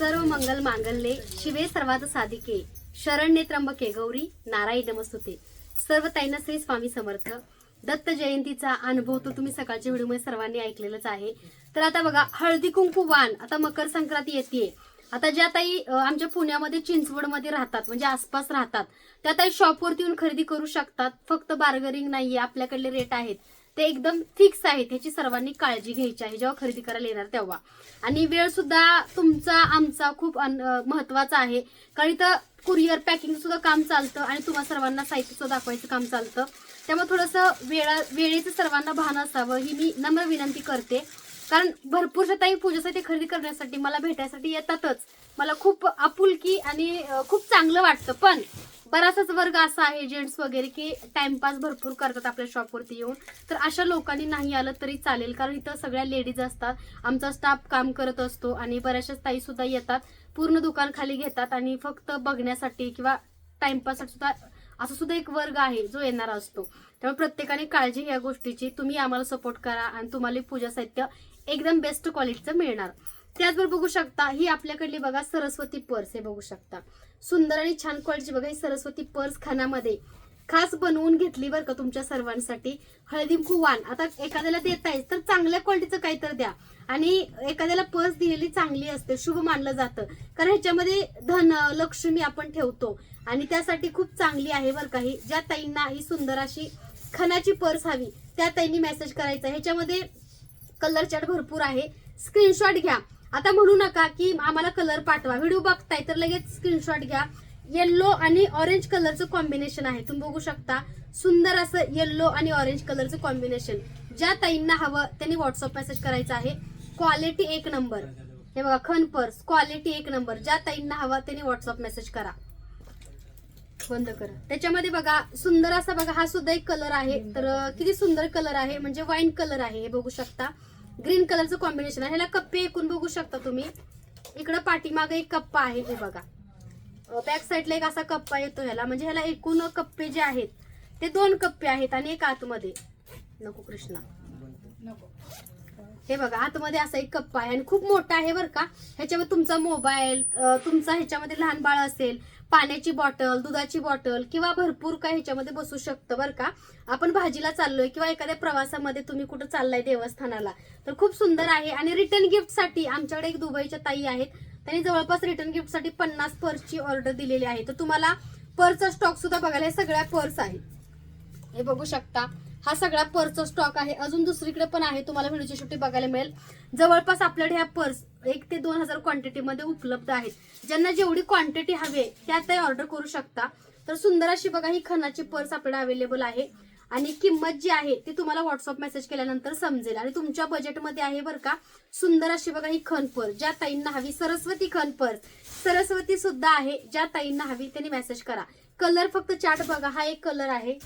सर्व मंगल मांगल्ये शिवे सर्वात साधिके. शरण्ये त्र्यंबके गौरी नारायण नमस्तुते. सर्व ताईंना श्री स्वामी समर्थ. दत्त जयंतीचा अनुभव तो तुम्ही सकाळच्या व्हिडिओमध्ये सर्वांनी ऐकलेलाच आहे. तर आता बघा हळदी कुंकू वाण. आता मकर संक्रांती येते आता ज्या ताई आमच्या पुण्यामध्ये चिंचवडमध्ये राहतात म्हणजे आसपास राहतात त्या ताई शॉपवरती येऊन खरेदी करू शकतात. फक्त बार्गरिंग नाहीये आपल्याकडले रेट आहेत. ते एकदम फिक्स आहेत ह्याची सर्वांनी काळजी घ्यायची आहे जेव्हा खरेदी करायला येणार तेव्हा. आणि वेळ सुद्धा तुमचा आमचा खूप अन- महत्त्वाचा आहे. कारण इथं कुरिअर पॅकिंग सुद्धा काम चालतं आणि तुम्हा सर्वांना साहित्य सुद्धा दाखवायचं काम चालतं. त्यामुळे थोडंसं वेळा वेळेचं सर्वांना भान असावं ही मी नम्र विनंती करते. कारण भरपूरशा ताई पूजेसाठी खरेदी करण्यासाठी मला भेटायसाठी येतातच. मला खूप आपुलकी आणि खूप चांगलं वाटतं. पण बराचसाच वर्ग असा आहे जेंट्स वगैरे की टाइमपास भरपूर करतात आपल्या शॉपवरती येऊन. तर अशा लोकांनी नाही आलं तरी चालेल कारण इथं सगळ्या लेडीज असतात. आमचा स्टाफ काम करत असतो आणि बऱ्याचशाच ताई सुद्धा येतात. पूर्ण दुकान खाली घेतात आणि फक्त बघण्यासाठी किंवा टाइमपाससाठी सुद्धा असं सुद्धा एक वर्ग आहे जो येणारा असतो. त्यामुळे प्रत्येकाने काळजी घ्या गोष्टीची. तुम्ही आम्हाला सपोर्ट करा आणि तुम्हाला पूजा साहित्य एकदम बेस्ट क्वालिटीचं मिळणार. त्याचबरोबर बघू शकता ही आपल्याकडली बघा सरस्वती पर्स हे बघू शकता. सुंदर आणि छान क्वालिटीची बघा ही सरस्वती पर्स खानामध्ये. खास बनवून घेतली बरं का तुमच्या सर्वांसाठी. हळदी वाण आता एखाद्याला देताय तर चांगल्या क्वालिटीचं काहीतरी द्या. आणि एखाद्याला पर्स दिलेली चांगली असते शुभ मानलं जातं. कारण ह्याच्यामध्ये धन लक्ष्मी आपण ठेवतो. आणि त्यासाठी खूप चांगली आहे बरं का ही. ज्या ताईंना ही सुंदर अशी खनाची पर्स हवी त्या ताईंनी मेसेज करायचा. ह्याच्यामध्ये कलर चार्ट भरपूर आहे. स्क्रीनशॉट घ्या. आता म्हणू नका की आम्हाला कलर पाठवा. व्हिडिओ बघताय तर लगेच स्क्रीनशॉट घ्या. येल्लो आणि ऑरेंज कलरचं कॉम्बिनेशन आहे. तुम्ही बघू शकता. सुंदर असं येल्लो आणि ऑरेंज कलरचं कॉम्बिनेशन ज्या ताईंना हवं त्यांनी व्हॉट्सअप मेसेज करायचा आहे. क्वालिटी एक नंबर हे बघा खन पर्स. क्वालिटी एक नंबर ज्या ताईंना हवा त्यांनी व्हॉट्सअप मेसेज करा. बंद करा. त्याच्यामध्ये बघा सुंदर असा बघा हा सुद्धा एक कलर आहे. तर किती सुंदर कलर आहे. म्हणजे वाईन कलर आहे. हे बघू शकता. ग्रीन कलरचं कॉम्बिनेशन आहे. ह्याला कप्पे एकूण बघू शकता तुम्ही. इकडं पाठीमागे एक कप्पा आहे हे बघा. बॅक साईडला एक असा कप्पा येतो ह्याला. म्हणजे ह्याला एकूण कप्पे जे आहेत ते दोन कप्पे आहेत आणि एक आतमध्ये. नको कृष्णा. हे बघा आतमध्ये असा एक कप्पा आहे. आणि खूप मोठा आहे बरं का. ह्याच्यावर तुमचा मोबाईल तुमचा ह्याच्यामध्ये लहान बाळ असेल पाण्याची बॉटल दुधाची बॉटल किंवा भरपूर काय ह्याच्यामध्ये बसू शकतं बरं का. आपण भाजीला चाललोय किंवा एखाद्या प्रवासामध्ये तुम्ही कुठं चाललाय देवस्थानाला तर खूप सुंदर आहे. आणि रिटर्न गिफ्टसाठी आमच्याकडे एक दुबईच्या ताई आहेत. त्यांनी जवळपास रिटर्न गिफ्टसाठी पन्नास पर्सची ऑर्डर दिलेली आहे. तर तुम्हाला पर्सचा स्टॉक सुद्धा बघायला हे सगळ्या पर्स आहेत. हे बघू शकता. हा सगळा पर्सचा स्टॉक आहे. अजून दुसरीकडे पण आहे. तुम्हाला व्हिडिओची शेवटी बघायला मिळेल. जवळपास आपल्याकडे ह्या पर्स एक ते दोन हजार क्वांटिटीमध्ये उपलब्ध आहेत. ज्यांना जेवढी क्वांटिटी हवी आहे त्या ते ऑर्डर करू शकता. तर सुंदर अशी बघा ही खणाची पर्स आपल्याला अवेलेबल आहे. आणि किंमत जी आहे ती तुम्हाला व्हॉट्सअप मेसेज केल्यानंतर समजेल. आणि तुमच्या बजेटमध्ये आहे बरं का सुंदर अशी बघा ही खण पर्स. ज्या ताईंना हवी सरस्वती खण पर्स. सरस्वती सुद्धा आहे ज्या ताईंना हवी त्यांनी मेसेज करा. कलर फक्त चार्ट बघा हा एक कलर आहे.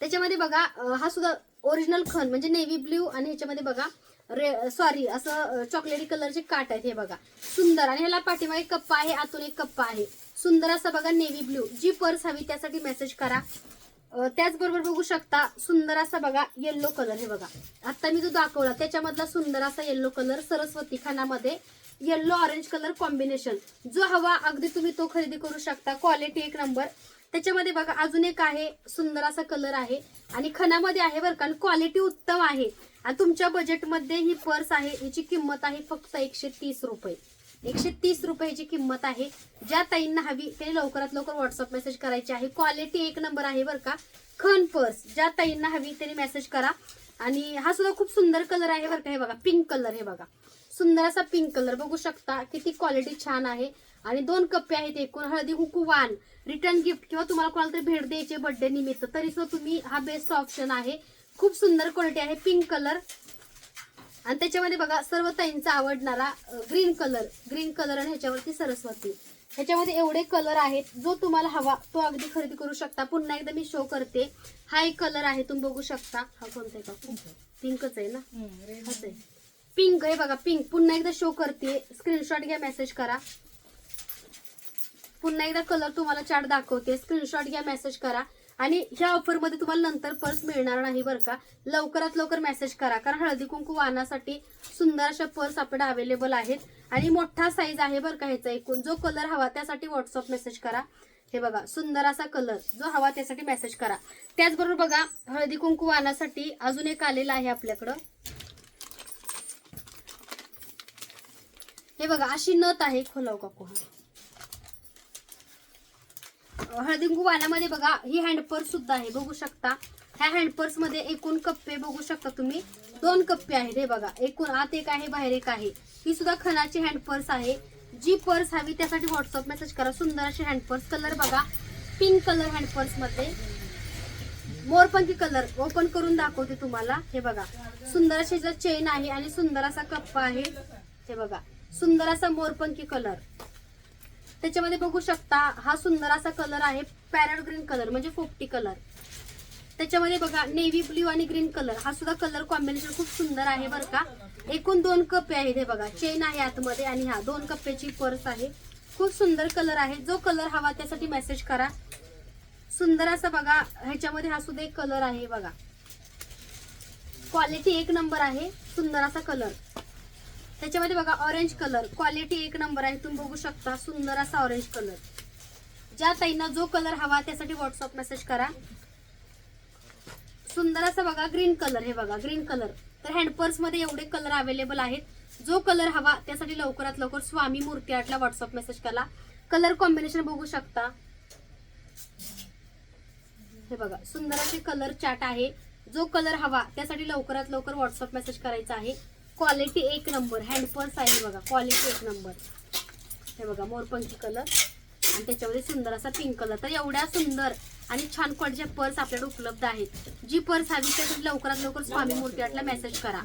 त्याच्यामध्ये बघा हा सुद्धा ओरिजिनल खण म्हणजे नेव्ही ब्ल्यू आणि ह्याच्यामध्ये बघा रे सॉरी असं चॉकलेटी कलरचे काट आहेत हे बघा. सुंदर. आणि ह्याला पाठीमागे एक कप्पा आहे आतून एक कप्पा आहे. सुंदर असा बघा नेव्ही ब्ल्यू जी पर्स हवी त्यासाठी मेसेज करा. त्याचबरोबर बघू शकता सुंदर असा बघा येल्लो कलर हे बघा. आता मी जो दाखवला त्याच्यामधला सुंदर असा येल्लो कलर सरस्वती खानामध्ये येल्लो ऑरेंज कलर कॉम्बिनेशन जो हवा अगदी तुम्ही तो खरेदी करू शकता. क्वालिटी एक नंबर त्याच्यामध्ये बघा अजून एक आहे सुंदर असा कलर आहे. आणि खणामध्ये आहे बरं का क्वालिटी उत्तम आहे. आणि तुमच्या बजेटमध्ये ही पर्स आहे याची किंमत आहे फक्त एकशे तीस रुपये. एकशे तीस रुपयाची किंमत आहे. ज्या ताईंना हवी ते लवकरात लवकर व्हॉट्सअप मेसेज करायची आहे. क्वालिटी एक नंबर आहे बरं का खन पर्स ज्या ताईंना हवी त्यांनी मेसेज करा. आणि हा सुद्धा खूप सुंदर कलर आहे बरं का हे बघा पिंक कलर हे बघा. सुंदर असा पिंक कलर बघू शकता किती क्वालिटी छान आहे. आणि दोन कप्पे आहेत एकूण हळदी कुंकू वाण. रिटर्न गिफ्ट किंवा तुम्हाला कोणाला तरी भेट द्यायचे बर्थडे निमित्त तरी सुद्धा तुम्ही हा बेस्ट ऑप्शन आहे. खूप सुंदर क्वालिटी आहे पिंक कलर आणि त्याच्यामध्ये बघा सर्व ताईंचा आवडणारा ग्रीन कलर ग्रीन कलर आणि ह्याच्यावरती सरस्वती. ह्याच्यामध्ये एवढे कलर आहेत जो तुम्हाला हवा तो अगदी खरेदी करू शकता. पुन्हा एकदा मी शो करते. हा एक कलर आहे तुम्ही बघू शकता. हा कोणता आहे का पिंकच आहे. ना? हाच आहे. पिंक हे बघा पिंक पुन्हा एकदा शो करते. स्क्रीनशॉट घ्या मेसेज करा. पुन्हा एकदा कलर तुम्हाला चार्ट दाखवते. स्क्रीनशॉट घ्या मेसेज करा. आणि ह्या ऑफरमध्ये तुम्हाला नंतर पर्स मिळणार नाही बरं का. लवकरात लवकर मेसेज करा. कारण हळदी कुंकू वाहनासाठी सुंदर अशा पर्स आपल्याकडे अवेलेबल आहेत. आणि मोठा साईज आहे बरं का ह्याचा एकूण. जो कलर हवा त्यासाठी व्हॉट्सअप मेसेज करा. हे बघा सुंदर असा कलर जो हवा त्यासाठी मेसेज करा. त्याचबरोबर बघा हळदी कुंकू वाहनासाठी अजून एक आलेला आहे आपल्याकडं. हे बघा अशी नथ आहे. खोलाव काकू हळदी बघा ही हँडपर्स सुद्धा आहे बघू शकता. ह्या हँडपर्समध्ये एकूण कप्पे बघू शकता तुम्ही. दोन कप्पे आहेत हे बघा. एकूण आत एक आहे बाहेर एक आहे. ही सुद्धा खणाची हँडपर्स आहे. जी पर्स हवी त्यासाठी व्हॉट्सअप मेसेज करा. सुंदर अशी हँडपर्स कलर बघा. पिंक कलर हँडपर्समध्ये. मोरपंखी कलर ओपन करून दाखवते तुम्हाला. हे बघा. सुंदर अशी चेन आहे आणि सुंदर असा कप्पा आहे. हे बघा. सुंदर असा मोरपंखी कलर त्याच्यामध्ये बघू शकता हा सुंदर असा कलर आहे पॅरट ग्रीन कलर म्हणजे फोपटी कलर त्याच्यामध्ये बघा नेव्ही ब्ल्यू आणि ग्रीन कलर हा सुद्धा कलर कॉम्बिनेशन खूप सुंदर आहे बरं का. एकूण दोन कप्पे आहेत हे बघा चेन आहे आतमध्ये आणि हा दोन कप्प्याची पर्स आहे. खूप सुंदर कलर आहे जो कलर हवा त्यासाठी मेसेज करा. सुंदर असा बघा ह्याच्यामध्ये हा सुद्धा एक कलर आहे बघा. क्वालिटी एक नंबर आहे सुंदर असा कलर त्याच्यामध्ये बघा ऑरेंज कलर क्वालिटी एक नंबर आहे तुम्ही बघू शकता. सुंदर असा ऑरेंज कलर ज्या ताईंना जो कलर हवा त्यासाठी व्हॉट्सअप मेसेज करा. सुंदर असा बघा ग्रीन कलर हे बघा ग्रीन कलर तर हँडपर्समध्ये एवढे कलर अवेलेबल आहेत. जो कलर हवा त्यासाठी लवकरात लवकर स्वामी मूर्ती आर्टला व्हॉट्सअप मेसेज करा. कलर कॉम्बिनेशन बघू शकता. हे बघा सुंदर असे कलर चॅट आहे. जो कलर हवा त्यासाठी लवकरात लवकर व्हॉट्सअप मेसेज करायचा आहे. क्वालिटी एक नंबर हँडपर्स आहे बघा. क्वालिटी एक नंबर हे बघा मोरपंखी कलर आणि त्याच्यामध्ये सुंदर असा पिंक कलर तर एवढ्या सुंदर आणि छान क्वालिटीच्या पर्स आपल्याकडे उपलब्ध आहेत. जी पर्स हवी त्यासाठी लवकरात लवकर स्वामी मूर्ती आटला मेसेज करा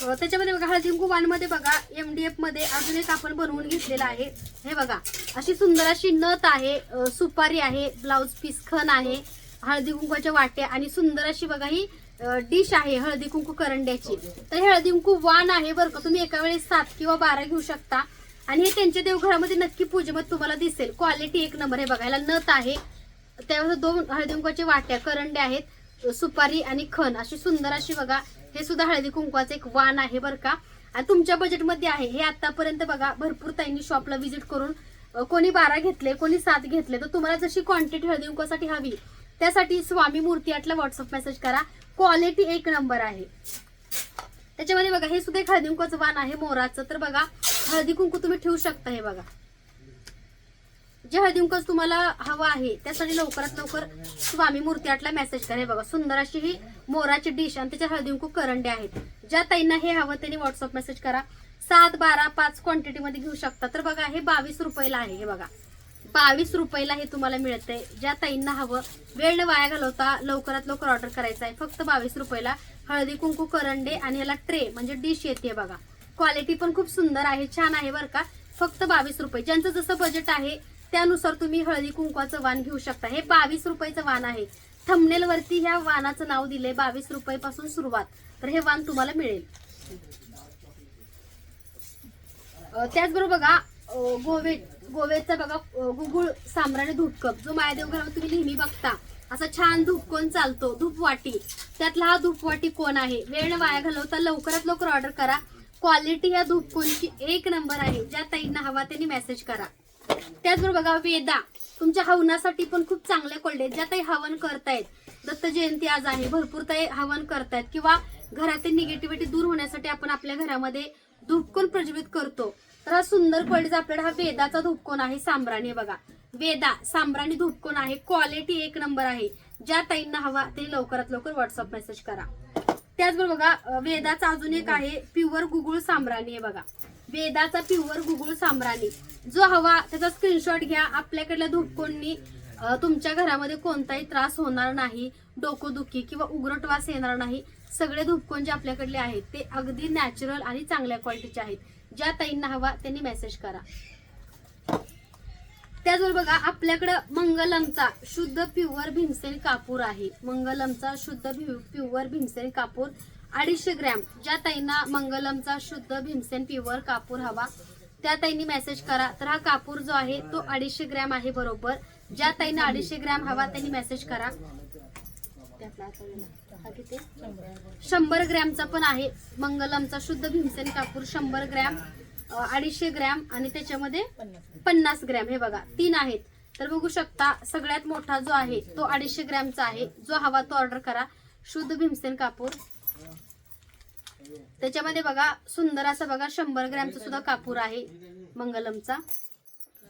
त्याच्यामध्ये बघा हळदिंकू कुंकू वाणमध्ये बघा एमडीएफमध्ये अजून एक आपण बनवून घेतलेला आहे. हे बघा अशी सुंदर अशी नथ आहे सुपारी आहे ब्लाऊज पीस खण आहे हळदी कुंकवाच्या वाट्या आणि सुंदर अशी बघा ही डिश आहे हळदी कुंकू करंड्याची. तर हळदी कुंकू वाण आहे बरं का. तुम्ही एका वेळेस सात किंवा बारा घेऊ शकता. आणि हे त्यांच्या देवघरामध्ये नक्की पूजेमध्ये तुम्हाला दिसेल. क्वालिटी एक नंबर आहे बघायला. नथ आहे. त्यावर दोन हळदी कुंकवाच्या वाट्या करंडे आहेत सुपारी आणि खण अशी सुंदर अशी बघा हे सुद्धा हळदी कुंकवाचं एक वाण आहे बरं का. आणि तुमच्या बजेटमध्ये आहे. हे आतापर्यंत बघा भरपूर ताईंनी शॉपला व्हिजिट करून कोणी बारा घेतले कोणी सात घेतले. तर तुम्हाला जशी क्वांटिटी हळदी कुंकवासाठी हवी त्यासाठी स्वामी मूर्ती आटला व्हॉट्सअप मेसेज करा. क्वालिटी एक नंबर आहे. त्याच्यामध्ये बघा हे सुद्धा एक हळदी कुंकूचं वाण आहे मोराचं. तर बघा हळदी कुंकू तुम्ही ठेवू शकता हे बघा. जे हळदी कुंकू तुम्हाला हवं आहे त्यासाठी लवकरात लवकर स्वामी मूर्ती आटला मेसेज करा. हे बघा सुंदर अशी ही मोराची डिश आणि त्याच्या हळदी कुंकू करंडे आहेत. ज्या ताईंना हे हवं त्यांनी व्हॉट्सअप मेसेज करा. सात बारा पाच क्वांटिटी मध्ये घेऊ शकता. तर बघा हे बावीस रुपयाला आहे हे बघा. बावीस रुपयाला हे तुम्हाला मिळतंय. ज्या ताईंना हवं वेळ वाया घालवता लवकरात लवकर ऑर्डर करायचं आहे. फक्त बावीस रुपयाला हळदी कुंकू करंडे आणि याला ट्रे म्हणजे डिश येते बघा. क्वालिटी पण खूप सुंदर आहे छान आहे बरं का. फक्त बावीस रुपये. ज्यांचं जसं बजेट आहे त्यानुसार तुम्ही हळदी कुंकवाचं वाण घेऊ शकता. हे बावीस रुपयाचं वाण आहे. थमनेल वरती ह्या वाणाचं नाव दिले बावीस रुपयापासून सुरुवात. तर हे वाण तुम्हाला मिळेल. त्याचबरोबर बघा गोवेट. गोवे गोव्याचा बघा गुगुळ साम्राणे धूपकप जो मायादेव घरामध्ये तुम्ही नेहमी बघता. असा छान धूप कोण चालतो? धूपवाटी. त्यातला हा धूपवाटी कोण आहे? वेळ वाया घालवता लवकरात लवकर ऑर्डर करा. क्वालिटी या धूपकोनची एक नंबर आहे ज्या ताईंना हवा त्यांनी मेसेज करा. त्याचबरोबर बघा वेदा. तुमच्या हवनासाठी पण खूप चांगल्या कोल्ड आहेत ज्या ताई हवन करतायत. दत्त जयंती आज आहे भरपूर ताई हवन करतायत. किंवा घरातील निगेटिव्हिटी दूर होण्यासाठी आपण आपल्या घरामध्ये धूपकोन प्रज्वलित करतो? तर हा सुंदर क्वालिटीचा आपल्याला हा वेदाचा धूपकोन आहे सांब्राणी बघा. वेदा सांब्राणी धूपकोन आहे क्वालिटी एक नंबर आहे. ज्या ताईंना हवा ते लवकरात लवकर व्हॉट्सअप मेसेज करा. त्याचबरोबर बघा वेदाचा अजून एक आहे प्युअर गुगुळ सांब्राणी आहे बघा. वेदाचा प्युअर गुगुळ सांब्राणी जो हवा त्याचा स्क्रीनशॉट घ्या. आपल्याकडल्या धुपकोणनी तुमच्या घरामध्ये कोणताही त्रास होणार नाही डोकोदुखी किंवा उग्रट वास येणार नाही. सगळे धुपकोण जे आपल्याकडले आहेत ते अगदी नॅचरल आणि चांगल्या क्वालिटीचे आहेत. ज्या ताईंना हवा त्यांनी मेसेज करा. त्याचबरोबर बघा आपल्याकडं मंगलमचा शुद्ध प्युअर भीमसेन कापूर आहे. मंगलमचा शुद्ध प्युअर भीमसेन कापूर अडीचशे ग्रॅम. ज्या ताईंना मंगलमचा शुद्ध भीमसेन प्युअर कापूर हवा त्या ताईंनी मेसेज करा. तर हा कापूर जो आहे तो अडीचशे ग्रॅम आहे बरोबर. ज्या ताईंना अडीचशे ग्रॅम हवा त्यांनी मेसेज करा त्यातला आता गेला. हा किती? शंभर ग्रॅमचा पण आहे. मंगलमचा शुद्ध भीमसेन कापूर शंभर ग्रॅम अडीचशे ग्रॅम आणि त्याच्यामध्ये पन्नास ग्रॅम. हे बघा तीन आहेत. तर बघू शकता सगळ्यात मोठा जो आहे तो अडीचशे ग्रॅमचा आहे. जो हवा तो ऑर्डर करा. शुद्ध भीमसेन कापूर. त्याच्यामध्ये बघा सुंदर असा बघा शंभर ग्रॅमचा सुद्धा कापूर आहे मंगलमचा.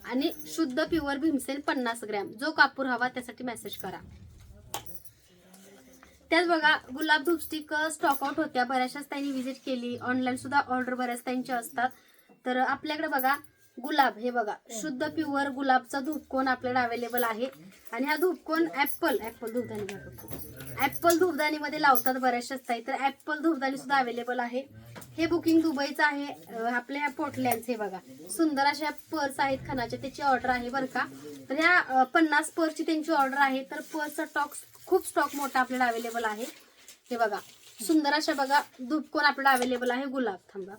आणि शुद्ध प्युअर भीमसेन पन्नास ग्रॅम. जो कापूर हवा त्यासाठी मेसेज करा. त्याच बघा गुलाब धुपस्टिक स्टॉकआउट होत्या. बऱ्याचशाच त्यांनी व्हिजिट केली. ऑनलाईन सुद्धा ऑर्डर बऱ्याच त्यांच्या असतात. तर आपल्याकडे बघा गुलाब. हे बघा शुद्ध प्युअर गुलाबचा धूपकोन आपल्याकडे अवेलेबल आहे. आणि हा धूपकोन ऍपल ऍपल धूपदाणी ऍपल धूपदाणीमध्ये लावतात बऱ्याचशाच ताई. तर ऍपल धूपदाणी सुद्धा अवेलेबल आहे. हे बुकिंग दुबईचं आहे. आपल्या ह्या पोटल्यांच हे बघा. सुंदर अशा पर्स आहेत खणाच्या त्याची ऑर्डर आहे बरं का. तर ह्या पन्नास पर्सची त्यांची ऑर्डर आहे. तर पर्सचा टॉक्स खूप स्टॉक मोठा आपल्याला अवेलेबल आहे. हे बघा सुंदर अशा बघा धूपकोन आपल्याला अवेलेबल आहे गुलाब. थांबा.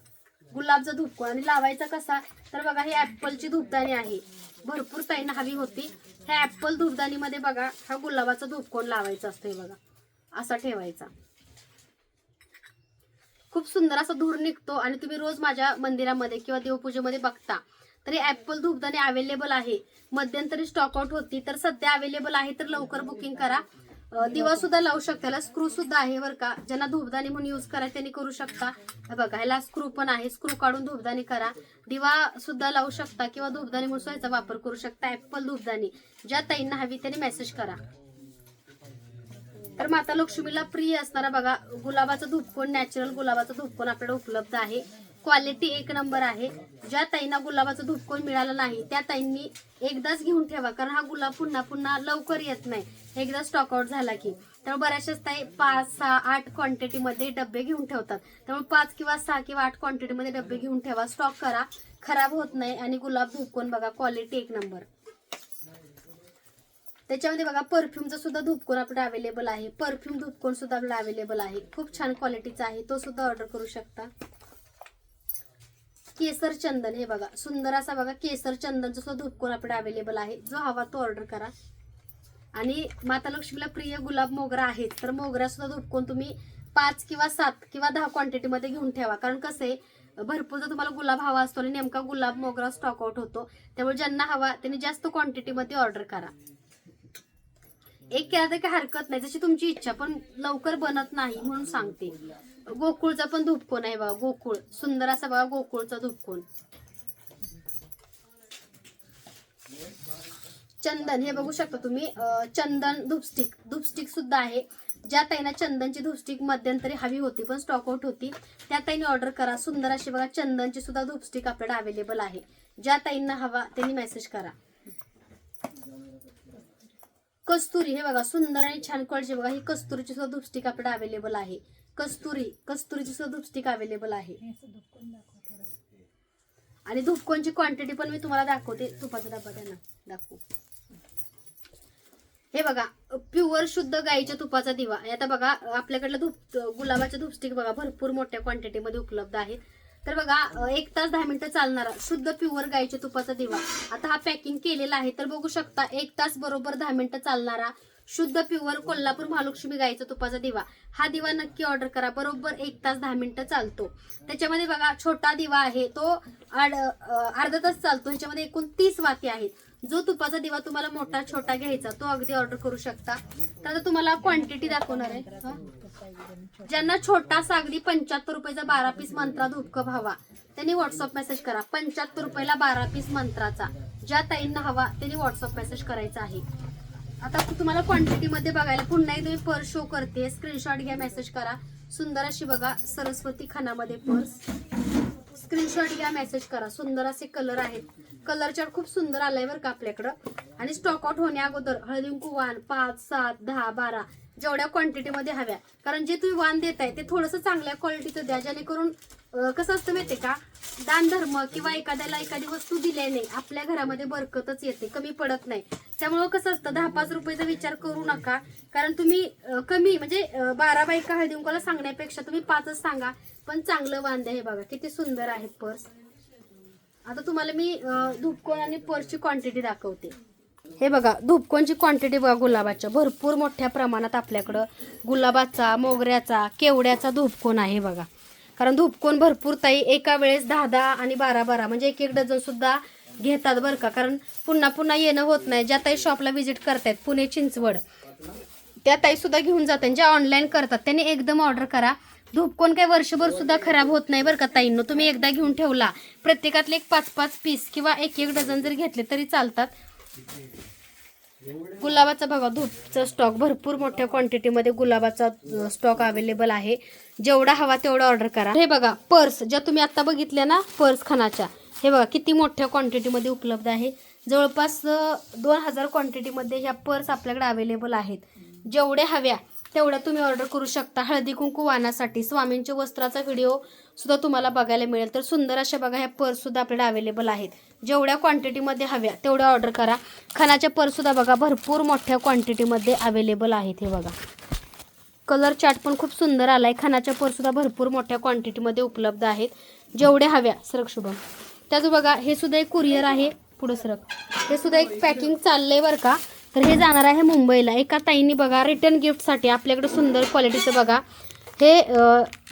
गुलाबचा धूपकोण आणि लावायचा कसा? तर बघा हे ऍपलची धूपदाणी आहे. भरपूर ताईंना हवी होती. ह्या ऍपल धूपदाणीमध्ये बघा हा गुलाबाचा धुपकोन लावायचा असतो हे बघा. असा ठेवायचा. खूप सुंदर असा धूर निघतो आणि तुम्ही रोज माझ्या मंदिरामध्ये किंवा देवपूजेमध्ये बघता. तरी ऍपल धूपदाणी अवेलेबल आहे. मध्यंतरी स्टॉकआउट होती तर सध्या अवेलेबल आहे तर लवकर बुकिंग करा. दिवा सुद्धा लावू शकता. याला स्क्रू सुद्धा आहे बरं का. ज्यांना धूपदाणी म्हणून यूज करायचं त्यांनी करू शकता. बघा ह्याला स्क्रू पण आहे. स्क्रू काढून धूपदाणी करा. दिवा सुद्धा लावू शकता किंवा धूपदाणी म्हणून सुद्धा याचा वापर करू शकता. ऍपल धूपदाणी. ज्या ताईंना हवी त्यांनी मेसेज करा. तर माता लक्ष्मीला प्रिय असणारा बघा गुलाबाचा धूपकोण नॅचरल गुलाबाचा धूपकोन आपल्याकडे उपलब्ध आहे? क्वालिटी एक नंबर आहे. ज्या ताईंना गुलाबाचं धूपकोन मिळालं नाही त्या ताईंनी एकदाच घेऊन ठेवा कारण हा गुलाब पुन्हा पुन्हा लवकर येत नाही. एकदा स्टॉकआउट झाला की. तर बऱ्याचशाच ताई पाच सहा आठ क्वांटिटीमध्ये डबे घेऊन ठेवतात. त्यामुळे पाच किंवा सहा किंवा आठ क्वांटिटीमध्ये डबे घेऊन ठेवा. स्टॉक करा. खराब होत नाही आणि गुलाब धुपकोन बघा क्वालिटी एक नंबर. त्याच्यामध्ये बघा परफ्यूमचा सुद्धा धुपकोन आपल्याला अवेलेबल आहे. परफ्यूम धुपकोन सुद्धा आपल्याला अवेलेबल आहे. खूप छान क्वालिटीचा आहे. तो सुद्धा ऑर्डर करू शकता. केसर चंदन हे बघा सुंदर असा बघा केसर चंदनचा सुद्धा धूपकोन आपल्याला अवेलेबल आहे. जो हवा तो ऑर्डर करा. आणि माता लक्ष्मीला प्रिय गुलाब मोगरा आहेत तर मोगरा सुद्धा धूपकोन तुम्ही पाच किंवा सात किंवा दहा क्वांटिटीमध्ये घेऊन ठेवा. कारण कसं आहे भरपूर जर तुम्हाला गुलाब हवा असतो आणि नेमका गुलाब मोगरा स्टॉक आउट होतो त्यामुळे ज्यांना हवा त्यांनी जास्त क्वांटिटीमध्ये ऑर्डर करा. एक केला तर काही हरकत नाही जशी तुमची इच्छा पण लवकर बनत नाही म्हणून सांगते. गोकुळचा पण धुपकोन आहे बघा गोकुळ. सुंदर असा बघा गोकुळचा धूपकोन. चंदन हे बघू शकता तुम्ही चंदन धूपस्टिक. धूपस्टिक सुद्धा आहे. ज्या ताईंना चंदनची धूपस्टिक मध्यंतरी हवी होती पण स्टॉक आउट होती त्या ताईंनी ऑर्डर करा. सुंदर अशी बघा चंदनची सुद्धा धूपस्टिक आपल्याला अवेलेबल आहे. ज्या ताईंना हवा त्यांनी मेसेज करा. कस्तुरी हे बघा सुंदर आणि छान क्वालिटी बघा. ही कस्तुरीची सुद्धा धूपस्टिक आपल्याला अवेलेबल आहे. कस्तुरी कस्तुरीची सुद्धा धूपस्टिक अवेलेबल आहे. आणि धूपकोनची क्वांटिटी पण मी तुम्हाला दाखवते. तुपाचा डब्बा त्यांना दाखवू. हे बघा प्युअर शुद्ध गाईच्या तुपाचा दिवा. आता बघा आपल्याकडलं धूप गुलाबाच्या धूपस्टिक बघा भरपूर मोठ्या क्वांटिटीमध्ये उपलब्ध आहेत तर बघा एक तास दहा मिनिटं चालणारा. शुद्ध प्युअर गाईच्या तुपाचा दिवा. आता हा पॅकिंग केलेला आहे तर बघू शकता एक तास बरोबर दहा मिनिटं चालणारा शुद्ध प्युअर कोल्हापूर महालक्ष्मी गायचा तुपाचा दिवा. हा दिवा नक्की ऑर्डर करा. बरोबर एक तास दहा मिनिटं चालतो. त्याच्यामध्ये बघा छोटा दिवा आहे तो आड- अर्धा तास चालतो. ह्याच्यामध्ये एकूण तीस वाती आहेत. जो तुपाचा दिवा तुम्हाला मोठा छोटा घ्यायचा तो अगदी ऑर्डर करू शकता. तर आता तुम्हाला क्वांटिटी दाखवणार आहे. ज्यांना छोटासा अगदी पंच्याहत्तर रुपयाचा बारा पीस मंत्रा धूपकप हवा त्यांनी व्हॉट्सअप मेसेज करा. पंच्याहत्तर रुपयाला बारा पीस मंत्राचा. ज्या ताईंना हवा त्यांनी व्हॉट्सअप मेसेज करायचा आहे. आता तुम्हाला क्वांटिटी मध्ये बघायला पुन्हा तुम्ही पर्स शो करते. स्क्रीनशॉट घ्या मेसेज करा. सुंदर अशी बघा सरस्वती खानामध्ये पर्स स्क्रीनशॉट घ्या मेसेज करा. सुंदर असे कलर आहेत. कलर चार्ट खूप सुंदर आलाय बरं का आपल्याकडं. आणि स्टॉक आउट होण्या अगोदर हळदी वाण पाच सात दहा बारा जेवढ्या क्वांटिटीमध्ये हव्या. कारण जे तुम्ही वाण देताय ते थोडंसं चांगल्या क्वालिटीचं द्या जेणेकरून कसं असतं माहितीये का दान धर्म किंवा एखाद्याला एखादी वस्तू दिल्याने आपल्या घरामध्ये बरकतच येते कमी पडत नाही. त्यामुळं कसं असतं दहा पाच रुपयाचा विचार करू नका. कारण तुम्ही कमी म्हणजे बारा बायका हळदी सांगण्यापेक्षा तुम्ही पाचच सांगा. पण चांगलं वाण द्या हे बघा किती सुंदर आहे पर्स. आता तुम्हाला मी धूपकोन आणि पर्सची क्वांटिटी दाखवते. हे बघा धूपकोनची क्वांटिटी बघा गुलाबाच्या. भरपूर मोठ्या प्रमाणात आपल्याकडं गुलाबाचा मोगऱ्याचा केवड्याचा धूपकोन आहे बघा. कारण धूपकोन भरपूर ताई एका वेळेस दहा दहा आणि बारा बारा म्हणजे एक एक डझन सुद्धा घेतात बरं का. कारण पुन्हा पुन्हा येणं होत नाही. ज्या ताई शॉपला व्हिजिट करतायत पुणे चिंचवड त्या ताई सुद्धा घेऊन जातात. ज्या ऑनलाईन करतात त्यांनी एकदम ऑर्डर करा. धूपकोन काही वर्षभर सुद्धा खराब होत नाही बरं का ताईंनो. तुम्ही एकदा घेऊन ठेवला. प्रत्येकातले एक पाच पाच पीस किंवा एक एक डझन जर घेतले तरी चालतात. गुलाबाचा बघा धूपचा स्टॉक भरपूर मोठ्या क्वांटिटीमध्ये गुलाबाचा स्टॉक अवेलेबल आहे. जेवढा हवा तेवढा ऑर्डर करा. हे बघा पर्स ज्या तुम्ही आता बघितल्या ना पर्स खानाच्या हे बघा किती मोठ्या क्वांटिटीमध्ये उपलब्ध आहे. जवळपास दोन हजार क्वांटिटीमध्ये ह्या पर्स आपल्याकडे अवेलेबल आहेत. जेवढ्या हव्या तेवढ्या तुम्ही ऑर्डर करू शकता. हळदी कुंकू वाहनासाठी स्वामींच्या वस्त्राचा व्हिडिओ सुद्धा तुम्हाला बघायला मिळेल. तर सुंदर अशा बघा ह्या पर्ससुद्धा आपल्याला अवेलेबल आहेत. जेवढ्या क्वांटिटीमध्ये हव्या तेवढ्या ऑर्डर करा. खानाच्या पर्ससुद्धा बघा भरपूर मोठ्या क्वांटिटीमध्ये अवेलेबल आहेत हे बघा. कलर चार्ट पण खूप सुंदर आला आहे खानाच्या सुद्धा भरपूर मोठ्या क्वांटिटीमध्ये उपलब्ध आहेत. जेवढ्या हव्या सरक शुभम त्याच बघा हे सुद्धा एक कुरिअर आहे. पुढं सरक हे सुद्धा एक पॅकिंग चाललंय बरं का. तर हे जाणार आहे मुंबईला. एका ताईंनी बघा रिटर्न गिफ्टसाठी आपल्याकडे सुंदर क्वालिटीचं बघा. हे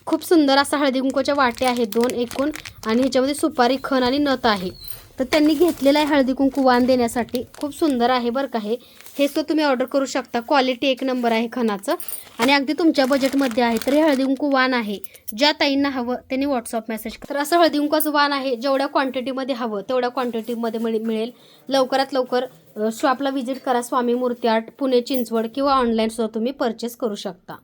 खूप सुंदर असं हळदी कुंकूच्या वाटे आहेत दोन एकूण आणि ह्याच्यामध्ये सुपारी खण आणि नथ आहे. तर त्यांनी घेतलेलं आहे हळदी कुंकू वाण देण्यासाठी. खूप सुंदर आहे बरं का हे. हे सुद्धा तुम्ही ऑर्डर करू शकता. क्वालिटी एक नंबर आहे खणाचं. आणि अगदी तुमच्या बजेटमध्ये आहे. तर हे हळदी कुंकू वाण आहे. ज्या ताईंना हवं त्यांनी व्हॉट्सअप मेसेज तर असं हळदी कुंकूचं वाण आहे. जेवढ्या क्वांटिटीमध्ये हवं तेवढ्या क्वांटिटीमध्ये मिळेल. लवकरात लवकर शॉपला व्हिजिट करा स्वामी मूर्ती आर्ट पुणे चिंचवड किंवा ऑनलाईन सुद्धा तुम्ही परचेस करू शकता.